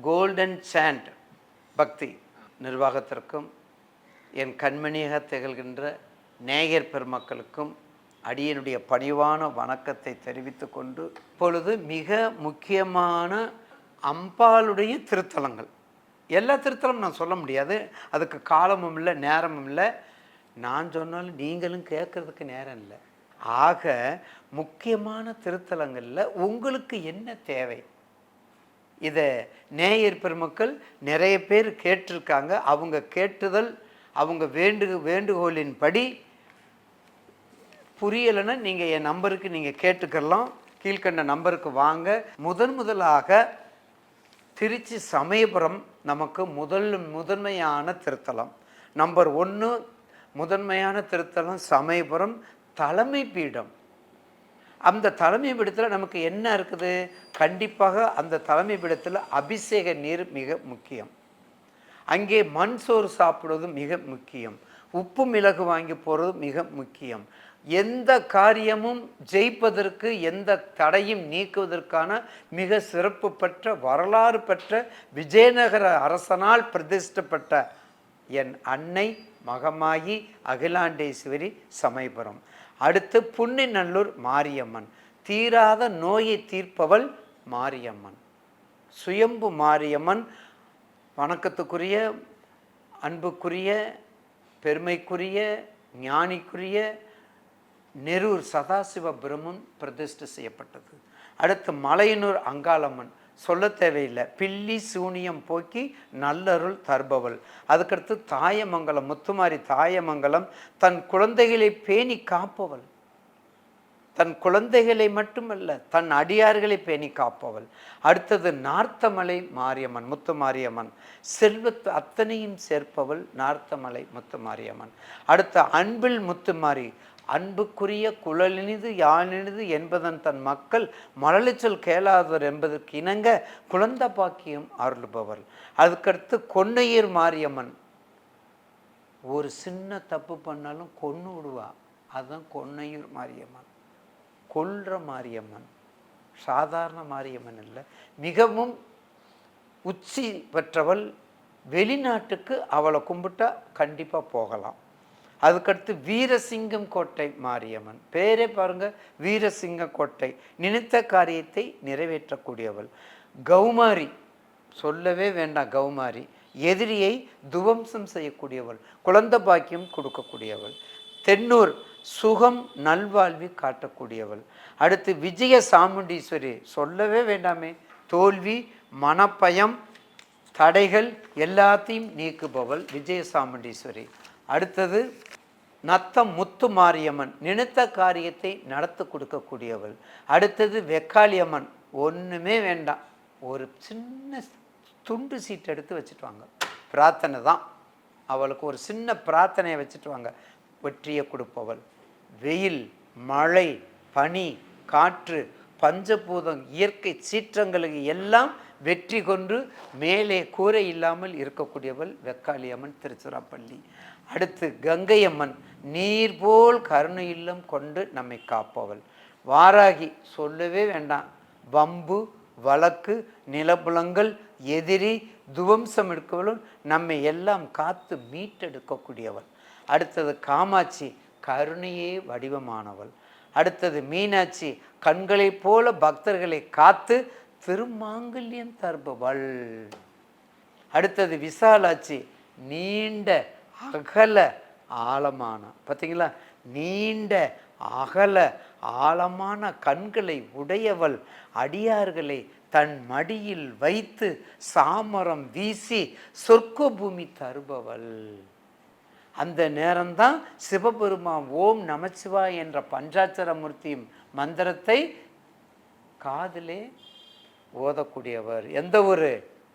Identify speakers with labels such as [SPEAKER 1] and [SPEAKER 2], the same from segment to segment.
[SPEAKER 1] Golden sand பக்தி நிர்வாகத்திற்கும் என் கண்மணியாக திகழ்கின்ற நேயர் பெருமக்களுக்கும் அடியனுடைய பணிவான வணக்கத்தை தெரிவித்து கொண்டு இப்பொழுது மிக முக்கியமான அம்பாளுடைய திருத்தலங்கள். எல்லா திருத்தலம் நான் சொல்ல முடியாது. அதுக்கு காலமும் இல்லை நேரமும் இல்லை. நான் சொன்னாலும் நீங்களும் கேட்கறதுக்கு நேரம் இல்லை. ஆக முக்கியமான திருத்தலங்களில் உங்களுக்கு என்ன தேவை? இதை நேயர் பெருமக்கள் நிறைய பேர் கேட்டிருக்காங்க. அவங்க கேட்டுதல் அவங்க வேண்டு வேண்டுகோளின்படி புரியலைன்னா நீங்கள் என் நம்பருக்கு நீங்கள் கேட்டுக்கலாம். கீழ்கண்ட நம்பருக்கு வாங்க. முதன் முதலாக திருச்சி சமயபுரம் நமக்கு முதல் முதன்மையான திருத்தலம். நம்பர் ஒன்று முதன்மையான திருத்தலம் சமயபுரம் தலைமை பீடம் அந்த தலைமை பீடத்தில் நமக்கு என்ன இருக்குது? கண்டிப்பாக அந்த தலைமை பீடத்தில் அபிஷேக நீர் மிக முக்கியம். அங்கே மண் சோறு சாப்பிடுவது மிக முக்கியம். உப்பு மிளகு வாங்கி போகிறது மிக முக்கியம். எந்த காரியமும் ஜெயிப்பதற்கு எந்த தடையும் நீக்குவதற்கான மிக சிறப்பு பெற்ற வரலாறு பெற்ற விஜயநகர அரசனால் பிரதிஷ்டப்பட்ட என் அன்னை மகமாயி அகிலாண்டேஸ்வரி சமயபுரம். அடுத்து புன்னிநல்லூர் மாரியம்மன். தீராத நோயை தீர்ப்பவள் மாரியம்மன். சுயம்பு மாரியம்மன் வணக்கத்துக்குரிய அன்புக்குரிய பெருமைக்குரிய ஞானிக்குரிய நெரூர் சதாசிவ பிரம்மன் பிரதிஷ்டை செய்யப்பட்டது. அடுத்து மலையனூர் அங்காளம்மன். சொல்ல தேவையில்லை. பில்லி சூனியம் போக்கி நல்லருள் தருபவள். அதுக்கடுத்து தாயமங்கலம் முத்துமாரி தாயமங்கலம் தன் குழந்தைகளை பேணி காப்பவள். தன் குழந்தைகளை மட்டுமல்ல தன் அடியார்களை பேணி காப்பவள். அடுத்தது நார்த்தமலை மாரியம்மன் முத்து மாரியம்மன் செல்வத்து அத்தனையும் சேர்ப்பவள் நார்த்தமலை முத்து மாரியம்மன் அடுத்த அன்பில் முத்துமாரி அன்புக்குரிய குழலினிது யானினிது என்பதன் தன் மக்கள் மலலிச்சல் கேளாதவர் என்பதற்கு இணங்க குழந்த பாக்கியம் அருள்பவர். அதுக்கடுத்து கொன்னையர் மாரியம்மன். ஒரு சின்ன தப்பு பண்ணாலும் கொன்று விடுவா. அதுதான் கொன்னையூர் மாரியம்மன். கொல்ற மாரியம்மன். சாதாரண மாரியம்மன் இல்லை. மிகவும் உச்சி பெற்றவள். வெளிநாட்டுக்கு அவளை கும்பிட்டா கண்டிப்பாக போகலாம். அதுக்கடுத்து வீரசிங்கம் கோட்டை மாரியம்மன். பேரே பாருங்க வீரசிங்க கோட்டை. நினைத்த காரியத்தை நிறைவேற்றக்கூடியவள். கௌமாரி சொல்லவே வேண்டாம் கௌமாரி. எதிரியை துவம்சம் செய்யக்கூடியவள். குழந்த பாக்கியம் கொடுக்கக்கூடியவள். தென்னூர் சுகம் நல்வாழ்வி காட்டக்கூடியவள். அடுத்து விஜய சாமுண்டீஸ்வரி சொல்லவே வேண்டாமே. தோல்வி மனப்பயம் தடைகள் எல்லாத்தையும் நீக்குபவள் விஜய சாமுண்டீஸ்வரி. அடுத்தது நத்தம் முத்து மாரியம்மன் நினைத்த காரியத்தை நடத்து கொடுக்கக்கூடியவள். அடுத்தது வெக்காளியம்மன் ஒன்றுமே வேண்டாம். ஒரு சின்ன துண்டு சீட்டை எடுத்து வச்சுட்டு வாங்க பிரார்த்தனை தான். அவளுக்கு ஒரு சின்ன பிரார்த்தனையை வச்சுட்டு வாங்க வெற்றியை கொடுப்பவள். வெயில் மழை பனி காற்று பஞ்சபூதம் இயற்கை சீற்றங்களுக்கு எல்லாம் வெற்றி கொண்டு மேலே கூரை இல்லாமல் இருக்கக்கூடியவள் வெக்காளியம்மன் திருச்சிராப்பள்ளி. அடுத்து கங்கையம்மன் நீர் போல் கருணை இல்லம் கொண்டு நம்மை காப்பவள். வாராகி சொல்லவே வேண்டாம். வம்பு வழக்கு நிலப்புலங்கள் எதிரி துவம்சம் எடுக்கவளும் நம்மை எல்லாம் காத்து மீட்டெடுக்கக்கூடியவள். அடுத்தது காமாட்சி கருணையே வடிவமானவள். அடுத்தது மீனாட்சி கண்களைப் போல பக்தர்களை காத்து திருமாங்கல்யம் தருபவள். அடுத்தது விசாலாட்சி நீண்ட அகல ஆழமான பார்த்தீங்களா நீண்ட அகல ஆழமான கண்களை உடையவள் அடியார்களை தன் மடியில் வைத்து சாமரம் வீசி சொர்க்க பூமி தருபவள். அந்த நேரம்தான் சிவபெருமான் ஓம் நமச்சிவா என்ற பஞ்சாட்சரமூர்த்தி மந்திரத்தை காதிலே ஓதக்கூடியவர். எந்த ஒரு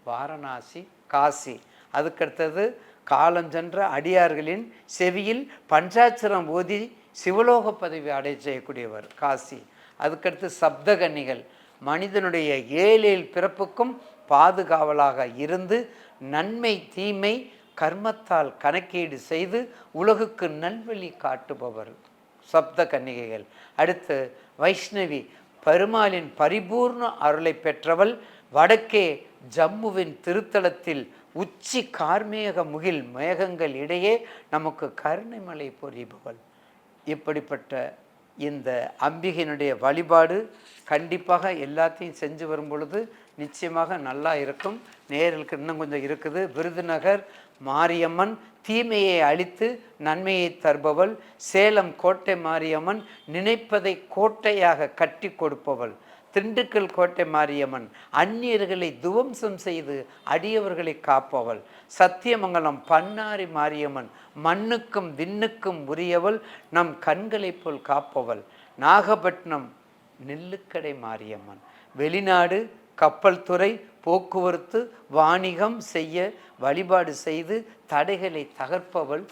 [SPEAKER 1] வாரணாசி காசி. அதுக்கடுத்தது காலஞ்சென்ற அடியார்களின் செவியில் பஞ்சாட்சரம் ஓதி சிவலோக பதவி அடை செய்யக்கூடியவர் காசி. அதுக்கடுத்து சப்தகன்னிகள். மனிதனுடைய ஏழேழு பிறப்புக்கும் பாதுகாவலாக இருந்து நன்மை தீமை கர்மத்தால் கணக்கீடு செய்து உலகுக்கு நல்வழி காட்டுபவர் சப்த கன்னிகைகள் அடுத்து வைஷ்ணவி. பெருமாளின் பரிபூர்ண அருளை பெற்றவள் வடக்கே ஜம்முவின் திருத்தலத்தில் உச்சி கார்மேக முகில் மேகங்கள் இடையே நமக்கு கருணைமலை பொறிபவள் இப்படிப்பட்ட இந்த அம்பிகையினுடைய வழிபாடு கண்டிப்பாக எல்லாத்தையும் செஞ்சு வரும் பொழுது நிச்சயமாக நல்லா இருக்கும். நேர்களுக்கு இன்னும் கொஞ்சம் இருக்குது. விருதுநகர் மாரியம்மன் தீமையை அழித்து நன்மையை தருபவள். சேலம் கோட்டை மாரியம்மன் நினைப்பதை கோட்டையாக கட்டி கொடுப்பவள். திண்டுக்கல் கோட்டை மாரியம்மன் அந்நியர்களை துவம்சம் செய்து அடியவர்களை காப்பவள். சத்தியமங்கலம் பன்னாரி மாரியம்மன் மண்ணுக்கும் விண்ணுக்கும் உரியவள் நம் கண்களைப் போல் காப்பவள். நாகப்பட்டினம் நெல்லுக்கடை மாரியம்மன். வெளிநாடு கப்பல் துறை போக்குவரத்து வாணிகம் செய்ய வழிபாடு செய்து தடைகளை தகர்ப்பவள்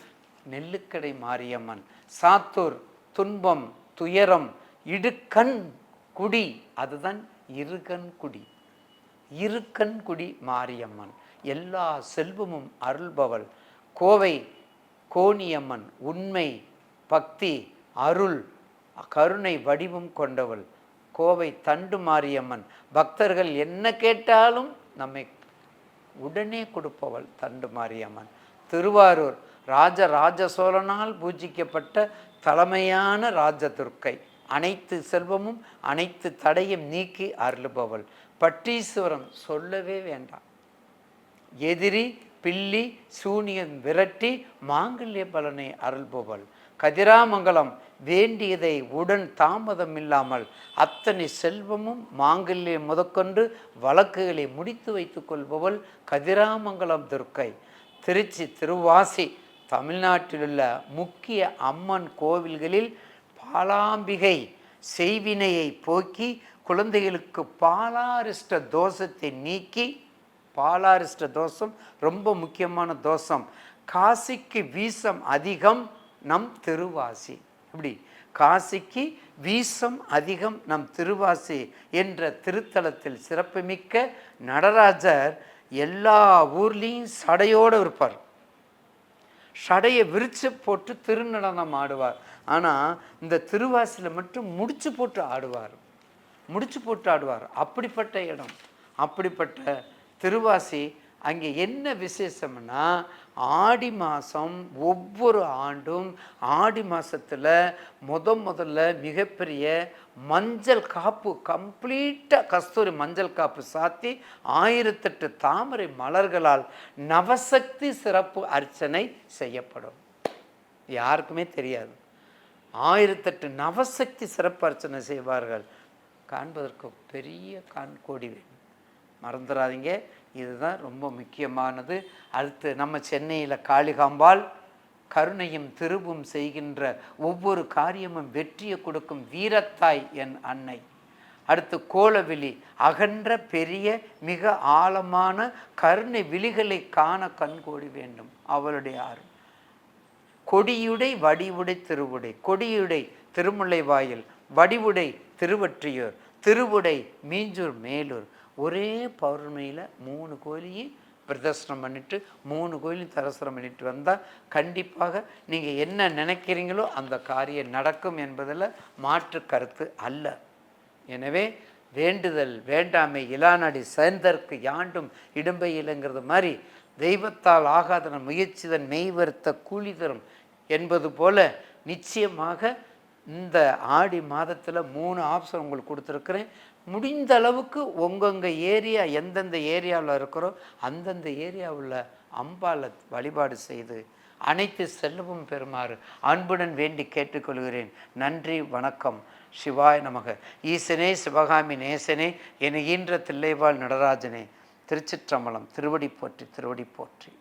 [SPEAKER 1] நெல்லுக்கடை மாரியம்மன். சாத்தூர் துன்பம் துயரம் இடுக்கண் குடி அதுதான் இருகண் குடி. இருக்கன் குடி மாரியம்மன். எல்லா செல்வமும் அருள்பவள். கோவை கோணியம்மன். உண்மை பக்தி அருள் கருணை வடிவம் கொண்டவள். கோவை தண்டு மாரியம்மன். பக்தர்கள் என்ன கேட்டாலும் நம்மை உடனே கொடுப்பவள் தண்டு மாரியம்மன். திருவாரூர் ராஜராஜ சோழனால் பூஜிக்கப்பட்ட தலைமையான ராஜதுர்க்கை அனைத்து செல்வமும் அனைத்து தடையும் நீக்கி அருளுபவள். பட்டீஸ்வரம் சொல்லவே வேண்டாம். எதிரி பில்லி சூனியன் விரட்டி மாங்கல்ய பலனை அருள்பவள். கதிராமங்கலம் வேண்டியதை உடன் தாமதம் இல்லாமல் அத்தனை செல்வமும் மாங்கல்யம் முதற்கொண்டு வழக்குகளை முடித்து வைத்துக் கொள்பவள் கதிராமங்கலம் துர்க்கை. திருச்சி திருவாசி தமிழ்நாட்டிலுள்ள முக்கிய அம்மன் கோவில்களில் பாலாம்பிகை செய்வினையை போக்கி குழந்தைகளுக்கு பாலாரிஷ்ட தோஷத்தை நீக்கி பாலாரிஷ்ட தோஷம் ரொம்ப முக்கியமான தோஷம். காசிக்கு வீசம் அதிகம் நம் திருவாசி. இப்படி காசிக்கு வீசம் அதிகம் நம் திருவாசி என்ற திருத்தலத்தில் சிறப்புமிக்க நடராஜர் எல்லா ஊர்லேயும் சடையோடு இருப்பார். சடையை விரித்து போட்டு திருநடனம் ஆடுவார். ஆனால் இந்த திருவாசியில் மட்டும் முடிச்சு போட்டு ஆடுவார். முடிச்சு போட்டு ஆடுவார். அப்படிப்பட்ட இடம் அப்படிப்பட்ட திருவாசி அங்கே என்ன விசேஷம்னா ஆடி மாதம் ஒவ்வொரு ஆண்டும் ஆடி மாதத்தில் முத முதல்ல மிகப்பெரிய மஞ்சள் காப்பு கம்ப்ளீட்டாக கஸ்தூரி மஞ்சள் காப்பு சாத்தி ஆயிரத்தெட்டு தாமரை மலர்களால் நவசக்தி சிறப்பு அர்ச்சனை செய்யப்படும். யாருக்குமே தெரியாது. ஆயிரத்தெட்டு நவசக்தி சிறப்பர்ச்சனை செய்வார்கள். காண்பதற்கு பெரிய கண்கோடி வேணும் மறந்துடாதீங்க இதுதான் ரொம்ப முக்கியமானது. அடுத்து நம்ம சென்னையில் காளிகாம்பாள் கருணையும் திருவும் செய்கின்ற ஒவ்வொரு காரியமும் வெற்றியை கொடுக்கும் வீரத்தாய் என் அன்னை. அடுத்து கோலவிழி அகன்ற பெரிய மிக ஆழமான கருணை விழிகளை காண கண்கோடி வேண்டும். அவளுடைய ஆர்வம் கொடியுடை வடிவுடை திருவுடை. கொடியுடை திருமுல்லை வாயில் வடிவுடை திருவற்றியூர் திருவுடை மீஞ்சூர் மேலூர். ஒரே பௌர்ணமியில் மூணு கோயிலையும் பிரதர்சனம் பண்ணிட்டு மூணு கோயிலையும் தரிசனம் பண்ணிட்டு வந்தால் கண்டிப்பாக நீங்கள் என்ன நினைக்கிறீங்களோ அந்த காரியம் நடக்கும் என்பதில் மாற்று கருத்து அல்ல. எனவே வேண்டுதல் வேண்டாமை இலாநாடி சேர்ந்தற்கு யாண்டும் இடும்பை இல்லைங்கிறது மாதிரி தெய்வத்தால் ஆகாதன முயற்சிதன் மெய் வருத்த கூலி தரும் என்பது போல நிச்சயமாக இந்த ஆடி மாதத்தில் மூணு ஆப்ஷன் உங்களுக்கு கொடுத்துருக்குறேன். முடிந்த அளவுக்கு உங்கங்க ஏரியா எந்தெந்த ஏரியாவில் இருக்கிறோ அந்தந்த ஏரியாவில் அம்பாலை வழிபாடு செய்து அனைத்து செல்வம் பெறுமாறு அன்புடன் வேண்டி கேட்டுக்கொள்கிறேன். நன்றி வணக்கம். சிவாய் நமக. ஈசனே சிவகாமி நேசனே என ஈன்ற தில்லைவாழ் நடராஜனே. திருச்சிற்றம்பலம் திருவடி போற்றி திருவடி போற்றி.